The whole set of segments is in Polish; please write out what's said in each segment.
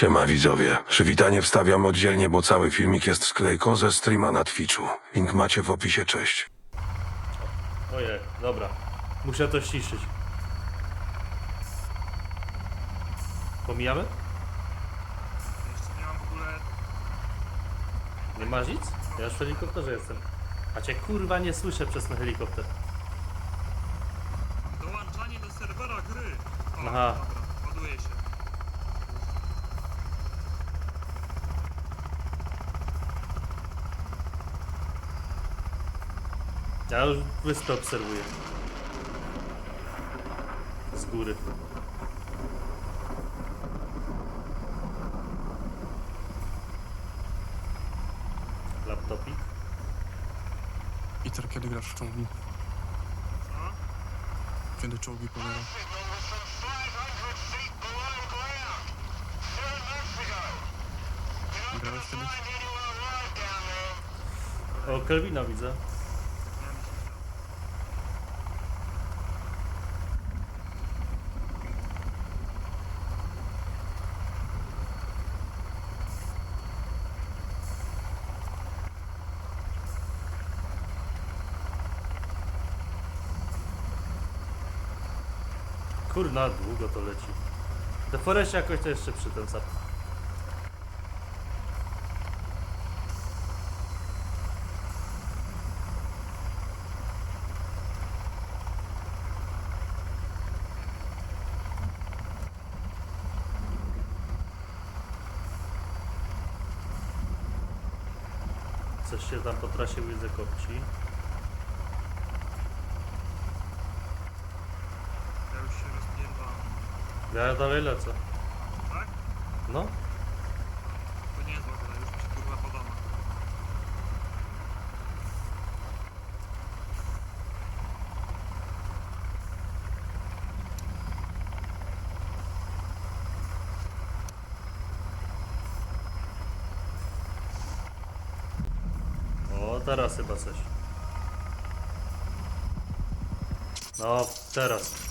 Siema widzowie. Przywitanie wstawiam oddzielnie, bo cały filmik jest sklejką ze streama na Twitchu. Link macie w opisie, cześć. Ojej, dobra. Muszę to ściszyć. Pomijamy? Jeszcze nie mam w ogóle... Nie masz nic? Ja już w helikopterze jestem. A cię kurwa nie słyszę przez ten helikopter. Dołączanie do serwera gry. O, Aha. dobra, ładuje się. Ja już wyspę obserwuję. Z góry. Laptopik. Peter, kiedy grasz w czołgi? Co? Kiedy czołgi powiera? Grałeś kiedyś? O, Kelvina widzę. Miałem się Kurna, długo to leci. Do Foreście jakoś to jeszcze przy tym sap. Coś się tam po trasie widzę kopci. Ja już się rozpierdałem. Ja dalej lecę. Tak? No, To nie jest ogóle, już mi się kurwa podoba. O, teraz chyba coś. No, teraz.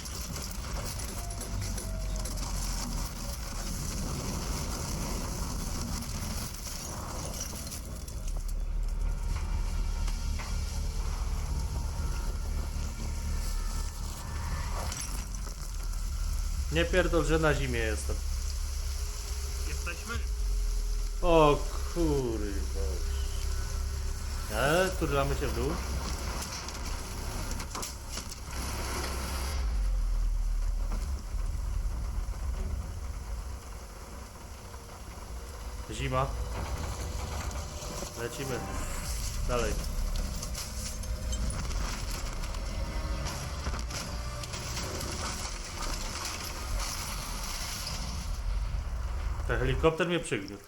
Nie pierdol, że na zimie jestem. Jesteśmy? O kurwa. Ale turlamy się w dół. Zima. Lecimy. Dalej. Ten helikopter mnie przygniótł.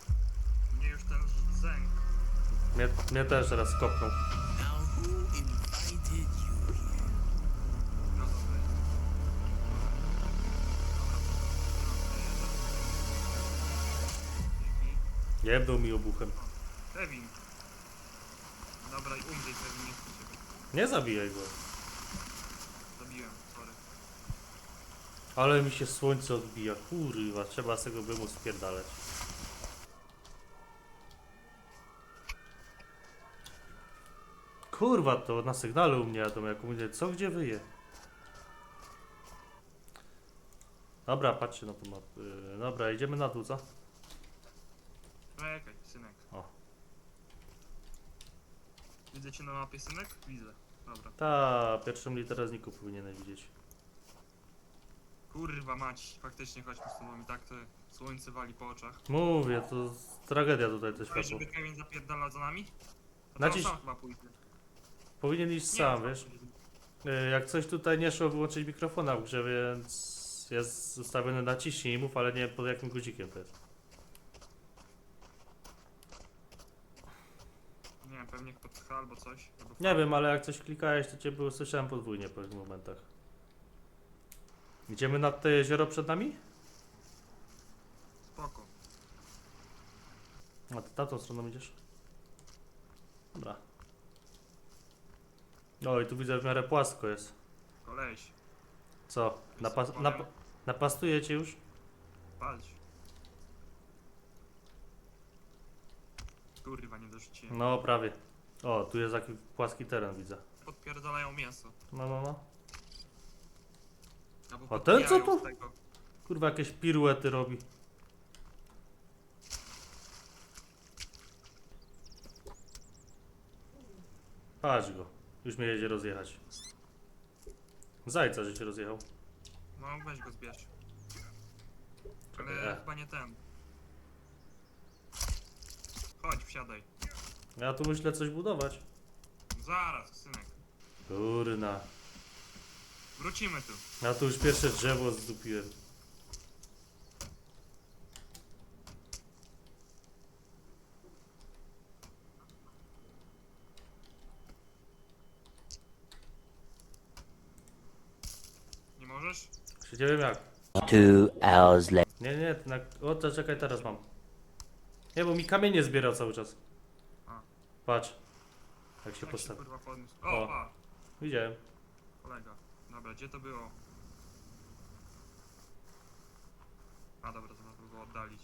Mnie już ten zęk. Mnie, mnie też teraz kopnął. No. Jebnął mi obuchem. Kevin. Dobra i umrzeć Kevin, nie chcę ciebie. Nie zabijaj go. Zabiłem. Ale mi się słońce odbija. Kurwa, trzeba z tego bymu spierdalać. Kurwa, to na sygnale u mnie jadą, jak mówię, co gdzie wyje. Dobra, patrzcie na tą mapę. Yy, Dobra, idziemy na dół, co? Czekaj, synek. O. Widzę cię na mapie, synek? Widzę. Dobra. Ta, pierwszą literę zniku powinieneś widzieć. Kurwa mać, faktycznie chodźmy z tobą i tak to słońce wali po oczach. Mówię, to tragedia tutaj to Chciałeś, światło. żeby Kevin zapierdalał za nami? To Naciś- on sam chyba pójdzie. Powinien iść sam, wiesz? Y, Jak coś tutaj nie szło wyłączyć mikrofona w grze, więc jest ustawiony na ciśnij mów, ale nie pod jakim guzikiem to jest. Nie wiem, pewnie pod H albo coś. Albo Nie wiem, ale jak coś klikałeś, to cię było słyszałem podwójnie w pewnych momentach. Idziemy nad to jezioro przed nami? Spoko. A ty tamtą stroną idziesz? Dobra. O, i tu widzę w miarę płasko jest. Koleś, Co? Napas nap napastuje cię już? walcz. Kurwa, nie dorzuciłem. No, prawie. O, tu jest taki płaski teren, widzę. Podpierdalają mięso. No, no, no. Albo A ten co podbijają tego. Kurwa, jakieś piruety robi. Patrz go. Już mnie jedzie rozjechać. Zajca, że się rozjechał. No, weź go zbierz. Czekaj, Ale e. chyba nie ten. Chodź, wsiadaj. Ja tu myślę coś budować. Zaraz, synek. Kurna. Wrócimy tu. Ja tu już pierwsze drzewo zdupiłem. Nie możesz? Jeszcze nie wiem jak. Two hours later. Nie, nie, na... o to czekaj, teraz mam. Nie, bo mi kamienie zbiera cały czas. A. Patrz. Jak się Jak się postawi. kurwa. O. O, pa, Widziałem. kolega. Dobra, gdzie to było? A dobra, to można było oddalić.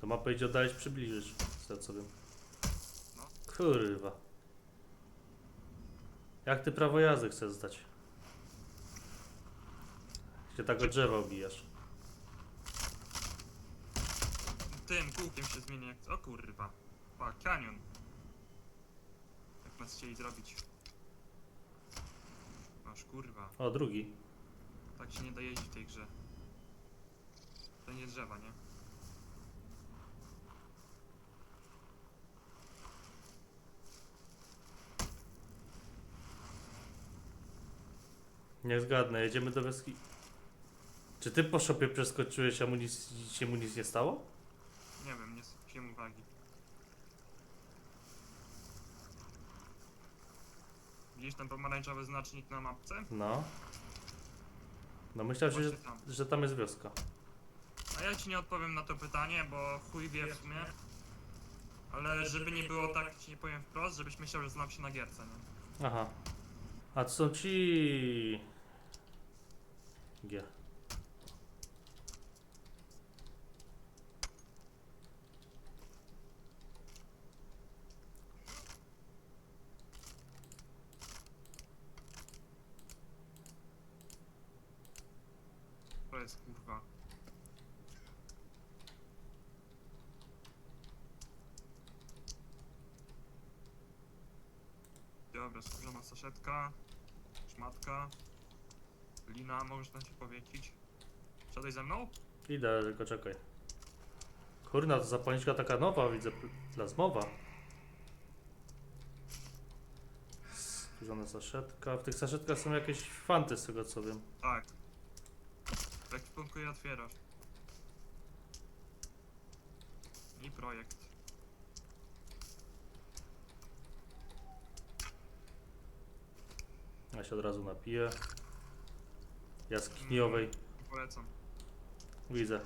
To mapę idzie oddalić, przybliżyć. Z tego co wiem. No. Kurwa. Jak ty prawo jazdy chcesz zdać? Się tak od drzewa obijasz. Tym kółkiem się zmieni jak... O kurwa. Pa, kanion. Jak nas chcieli zrobić. Masz kurwa. O, drugi. Tak się nie da jeździć w tej grze. To nie drzewa, nie? Nie zgadnę, jedziemy do wioski. Czy ty po szopie przeskoczyłeś, a mu nic, się mu nic nie stało? Nie wiem, nie zwróciłem uwagi. Widzisz ten pomarańczowy znacznik na mapce? No. No myślałem, że, Właśnie tam. że tam jest wioska. A ja ci nie odpowiem na to pytanie, bo chuj wie w sumie. Ale żeby nie było tak, ci nie powiem wprost, żebyś myślał, że znam się na gierce, nie? Aha. A są ci... G. jest kurwa. Dobra, skórzana saszetka, szmatka, lina, możesz nam się powiecić. Siadaj ze mną? Idę, tylko czekaj. Kurna, to zapalniczka taka nowa, widzę, pl- plazmowa. Skórzana saszetka. W tych saszetkach są jakieś fanty, z tego co wiem. Tak. Ekwipunku je otwierasz. I projekt. Ja się od razu napiję. Jaskiniowej. Polecam. Widzę.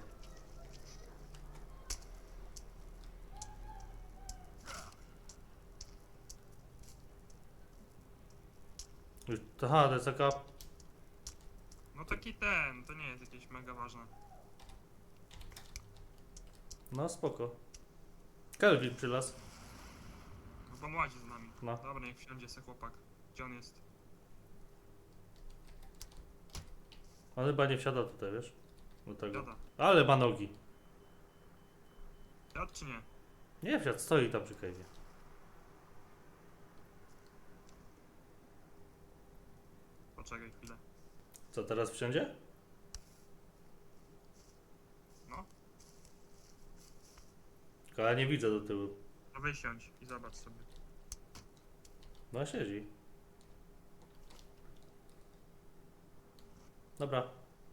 Już- Aha, to jest taka... No taki ten, to nie jest jakieś mega ważne. No spoko. Kelvin przylas. Chyba mładzi z nami. No. Dobra, niech wsiądzie se chłopak. Gdzie on jest? On chyba nie wsiada tutaj, wiesz? Do tego. Ale ma nogi. Siad czy nie? Nie wsiadł, stoi tam przy kejwie. Poczekaj chwilę. Co, teraz wsiądzie? No. Tylko ja nie widzę do tyłu. No wysiądź i zobacz sobie. No siedzi. Dobra,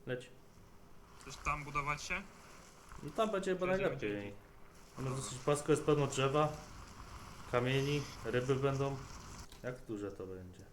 leć. Chcesz tam budować się? No tam będzie chyba Będzie, najlepiej. będzie. No dosyć płasko jest pełno drzewa, kamieni, ryby będą. Jak duże to będzie?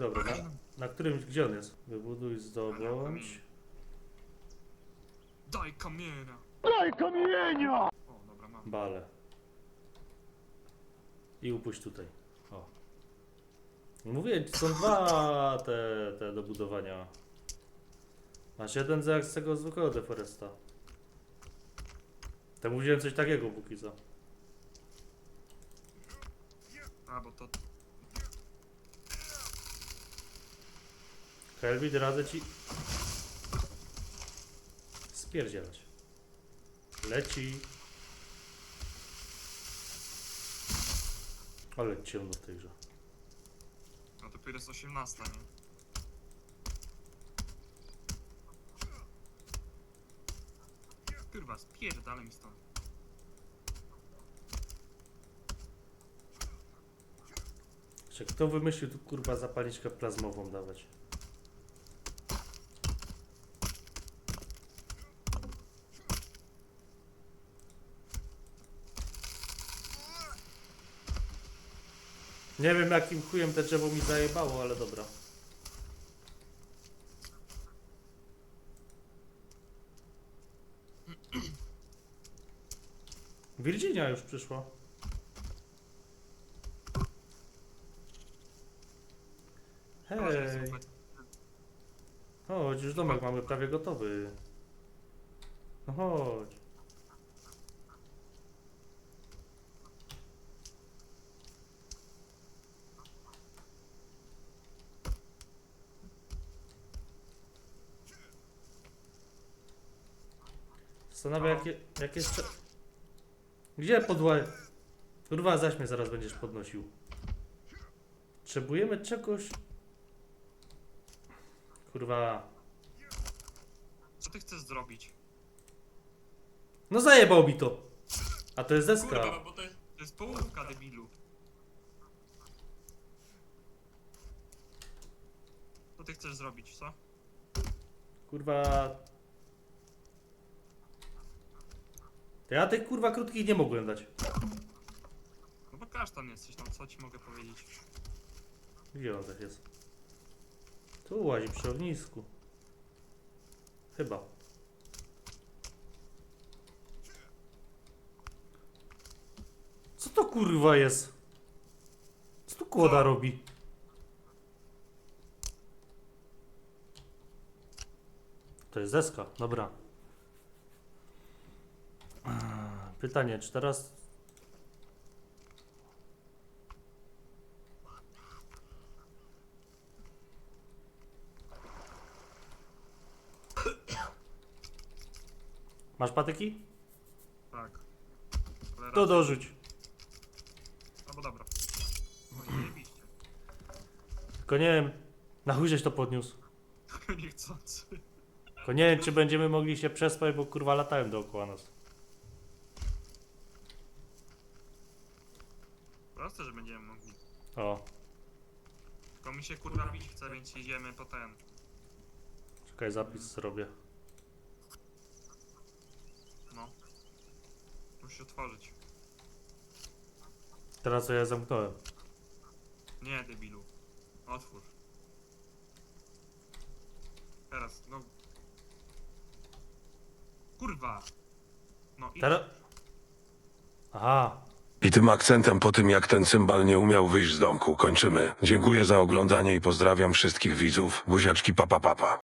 Dobra, na, na którym, gdzie on jest? Wybuduj, zdobądź. Daj kamienia! Daj kamienia! O, dobra, mam. Bale. I upuść tutaj. O. Mówię, są dwa te, te do budowania. Masz jeden za z tego zwykłego deforesta. Temu wziąłem coś takiego póki co. A, bo to... Kelvin, radzę ci spierdzielać. Leci. Ale ciemno w tej grze. No dopiero jest 18, nie? Kurwa, spierdalaj mi stąd. Jeszcze kto wymyślił tu kurwa zapalniczkę plazmową dawać? Nie wiem jakim chujem te drzewo mi zajebało, ale dobra. Virginia już przyszła. Hej, chodź, już domek mamy prawie gotowy. No chodź. Zastanawiam jakie, jak jeszcze... Gdzie podła... Kurwa, zaś mnie zaraz będziesz podnosił. Potrzebujemy czegoś... Kurwa... Co ty chcesz zrobić? No zajebał mi to. A to jest deska. Kurwa, no bo to jest, to jest połówka debilu. Co ty chcesz zrobić, co? Kurwa. To Ja tych kurwa krótkich nie mogłem dać. No bo kasztan jesteś, no co ci mogę powiedzieć? Gdzie on też jest? Tu łazi przy ognisku. Chyba. Co to kurwa jest? Co tu kłoda robi? To jest deska, dobra. Eee, Pytanie, czy teraz Masz patyki? Tak. Ale To raz- dorzuć. No bo dobra. No zajebiście. Tylko nie wiem, na chuj żeś to podniósł. Niechcący. Tylko nie wiem, czy będziemy mogli się przespać, bo kurwa latają dookoła nas. Proste, że będziemy mogli. O, Tylko mi się kurwa bić chce, więc idziemy po ten. czekaj, zapis zrobię. No. Musi otworzyć. Teraz ja zamknąłem. Nie, debilu. Otwórz. Teraz, no. Kurwa! No i. Teraz... Aha, I tym akcentem po tym jak ten cymbal nie umiał wyjść z domku kończymy. Dziękuję za oglądanie i pozdrawiam wszystkich widzów. Buziaczki papa papa.